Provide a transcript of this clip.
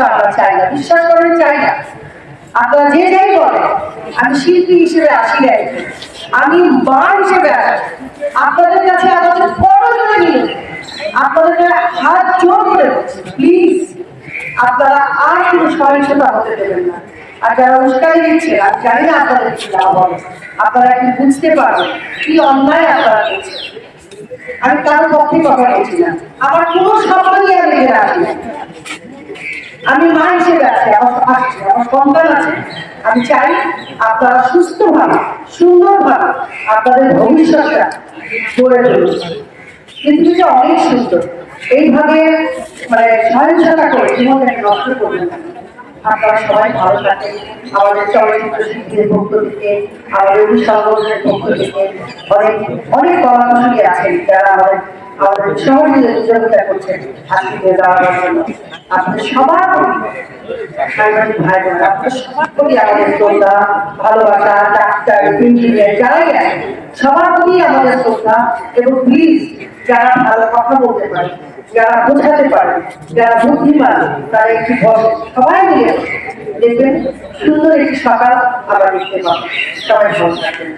কিন্তু আমরা চাই না, বিশ্বাস করেন চাই না। আপনারা যে যাই বলেন, আমি শিল্পী হিসেবে আসি নাই। আমি মা হিসেবে আসি আপনাদের কাছে আমাদের বড় করে নিয়ে আপনাদের হাত জোর করে প্লিজ আপনারা আর কোনো দেবেন না। আর যারা দিচ্ছে আমি জানি না আপনাদের কি আপনারা কি বুঝতে পারবেন কি অন্যায় আপনারা করছেন? আমি কারোর পক্ষে কথা বলছি না। আমার কোনো স্বপ্ন আমি। আমি মা হিসেবে আছি, আমার আমার সন্তান আছে। আমি চাই আপনারা সুস্থভাবে, সুন্দরভাবে আপনাদের ভবিষ্যৎটা গড়ে তুলুন। পৃথিবীটা অনেক সুন্দর। এইভাবে মানে সহিংসতা করে জীবনটাকে নষ্ট করবেন আপনারা সবাই ভালো থাকেন। আমাদের চলচ্চিত্র শিল্পীদের পক্ষ থেকে, আমাদের পক্ষ থেকে অনেক অনেক কর্মসূচি আছেন যারা আমাদের আমাদের সহযোগিতা সহযোগিতা করছেন আজকে দেওয়ার জন্য আপনাদের সবার ভাই সবার আমাদের শ্রদ্ধা ভালোবাসা ডাক্তার সবার আমাদের শ্রদ্ধা যারা ভালো কথা বলতে পারে যারা বোঝাতে পারে যারা বুদ্ধিমান তারা একটু বসে সবাই মিলে দেখবেন সুন্দর একটি সকাল আবার দেখতে পাবেন সবাই ভালো থাকবেন